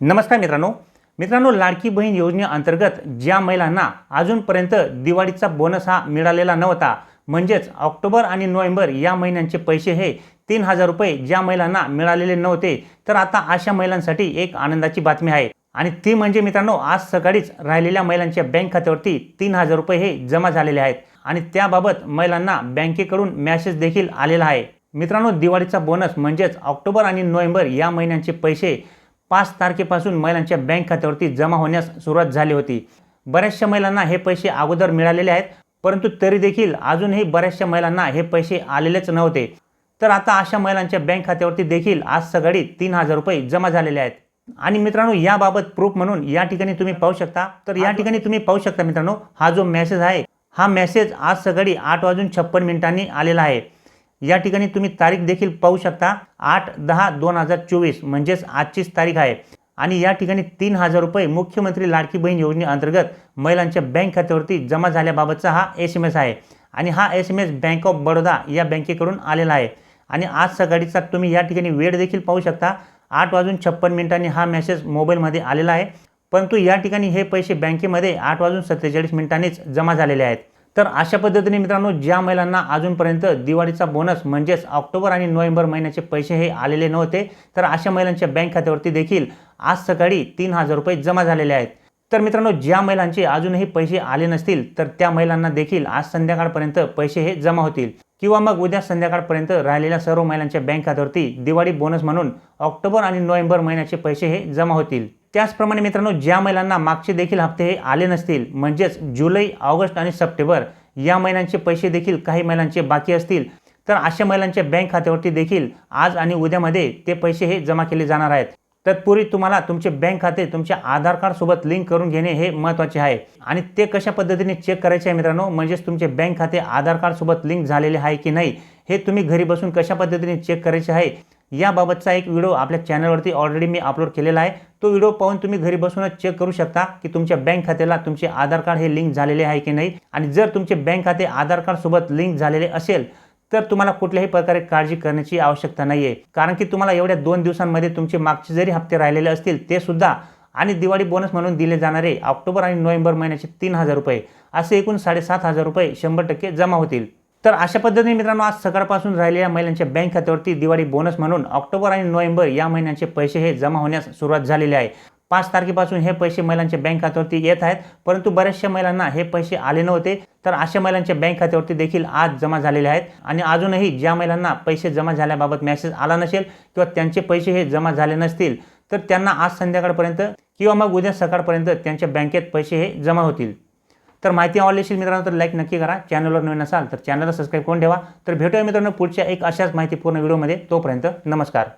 नमस्कार मित्रांनो. मित्रांनो लाडकी बहीण योजनेअंतर्गत ज्या महिलांना अजूनपर्यंत दिवाळीचा बोनस हा मिळालेला नव्हता म्हणजेच ऑक्टोबर आणि नोव्हेंबर या महिन्यांचे पैसे हे तीन हजार रुपये ज्या महिलांना मिळालेले नव्हते तर आता अशा महिलांसाठी एक आनंदाची बातमी आहे. आणि ती म्हणजे मित्रांनो आज सकाळीच राहिलेल्या महिलांच्या बँक खात्यावरती तीन हजार रुपये हे जमा झालेले आहेत. आणि त्याबाबत महिलांना बँकेकडून मॅसेज देखील आलेला आहे. मित्रांनो दिवाळीचा बोनस म्हणजेच ऑक्टोबर आणि नोव्हेंबर या महिन्यांचे पैसे पाच तारखेपासून महिलांच्या बँक खात्यावरती जमा होण्यास सुरुवात झाली होती. बऱ्याचशा महिलांना हे पैसे अगोदर मिळालेले आहेत परंतु तरी देखील अजूनही बऱ्याचशा महिलांना हे पैसे आलेलेच नव्हते. तर आता अशा महिलांच्या बँक खात्यावरती देखील आज सकाळी तीन हजार रुपये जमा झालेले आहेत. आणि मित्रांनो याबाबत प्रूफ म्हणून या ठिकाणी तुम्ही पाहू शकता. तर या ठिकाणी तुम्ही पाहू शकता मित्रांनो हा जो मेसेज आहे हा मेसेज आज सकाळी आठ वाजून छप्पन मिनिटांनी आलेला आहे. या ठिकाणी तुम्ही तारीख देखील पाहू शकता. आठ दहा दोन हजार चोवीस म्हणजेच आजचीच तारीख आहे. आणि या ठिकाणी तीन हजार रुपये मुख्यमंत्री लाडकी बहीण योजनेअंतर्गत महिलांच्या बँक खात्यावरती जमा झाल्याबाबतचा हा एस एम एस आहे. आणि हा S M S bank of Baroda या बँकेकडून आलेला आहे. आणि आज सकाळीचा तुम्ही या ठिकाणी वेळ देखील पाहू शकता. आठ वाजून छप्पन मिनिटांनी हा मेसेज मोबाईलमध्ये आलेला आहे. परंतु या ठिकाणी हे पैसे बँकेमध्ये आठ वाजून सत्तेचाळीस मिनिटांनीच जमा झालेले आहेत. तर अशा पद्धतीने मित्रांनो ज्या महिलांना अजूनपर्यंत दिवाळीचा बोनस म्हणजेच ऑक्टोबर आणि नोव्हेंबर महिन्याचे पैसे हे आलेले नव्हते तर अशा महिलांच्या बँक खात्यावरती देखील आज सकाळी तीन हजार रुपये जमा झालेले आहेत. तर मित्रांनो ज्या महिलांचे अजूनही पैसे आले नसतील तर त्या महिलांना देखील आज संध्याकाळपर्यंत पैसे हे जमा होतील. किंवा मग उद्या संध्याकाळपर्यंत राहिलेल्या सर्व महिलांच्या बँक खात्यावरती दिवाळी बोनस म्हणून ऑक्टोबर आणि नोव्हेंबर महिन्याचे पैसे हे जमा होतील. त्याचप्रमाणे मित्रांनो ज्या महिलांना मागचे देखील हप्ते हे आले नसतील म्हणजेच जुलै ऑगस्ट आणि सप्टेंबर या महिन्यांचे पैसे देखील काही महिलांचे बाकी असतील तर अशा महिलांच्या बँक खात्यावरती देखील आज आणि उद्यामध्ये ते पैसे हे जमा केले जाणार आहेत. तत्पूर्वी तुम्हाला तुमचे बँक खाते तुमच्या आधार कार्डसोबत लिंक करून घेणे हे महत्त्वाचे आहे. आणि ते कशा पद्धतीने चेक करायचे आहे मित्रांनो म्हणजेच तुमचे बँक खाते आधार कार्डसोबत लिंक झालेले आहे की नाही हे तुम्ही घरी बसून कशा पद्धतीने चेक करायचे आहे याबाबतचा एक व्हिडिओ आपल्या चॅनलवरती ऑलरेडी मी अपलोड केलेला आहे. तो व्हिडिओ पाहून तुम्ही घरी बसूनच चेक करू शकता की तुमच्या बँक खात्याला तुमचे आधार कार्ड हे लिंक झालेले आहे की नाही. आणि जर तुमचे बँक खाते आधार कार्डसोबत लिंक झालेले असेल तर तुम्हाला कुठल्याही प्रकारे काळजी करण्याची आवश्यकता नाही आहे कारण की तुम्हाला एवढ्या दोन दिवसांमध्ये तुमचे मागचे जरी हप्ते राहिलेले असतील ते सुद्धा आणि दिवाळी बोनस म्हणून दिले जाणारे ऑक्टोबर आणि नोव्हेंबर महिन्याचे तीन हजार रुपये असे एकूण साडेसात हजार रुपये शंभर टक्के जमा होतील. तर अशा पद्धतीने मित्रांनो आज सकाळपासून राहिलेल्या महिलांच्या बँक खात्यावरती दिवाळी बोनस म्हणून ऑक्टोबर आणि नोव्हेंबर या महिन्यांचे पैसे हे जमा होण्यास सुरुवात झालेली आहे. पाच तारखेपासून हे पैसे महिलांच्या बँक खात्यावरती येत आहेत परंतु बऱ्याचशा महिलांना हे पैसे आले नव्हते. तर अशा महिलांच्या बँक खात्यावरती देखील आज जमा झालेले आहेत. आणि अजूनही ज्या महिलांना पैसे जमा झाल्याबाबत मेसेज आला नसेल किंवा त्यांचे पैसे हे जमा झाले नसतील तर त्यांना आज संध्याकाळपर्यंत किंवा मग उद्या सकाळपर्यंत त्यांच्या बँकेत पैसे हे जमा होतील. तर माहिती आवडली असेल मित्रांनो तर लाईक नक्की करा. चॅनलवर नवीन असाल तर चॅनलला सबस्क्राईब करून ठेवा. तर भेटूया मित्रांनो पुढच्या एक अशाच माहितीपूर्ण व्हिडिओमध्ये तोपर्यंत नमस्कार.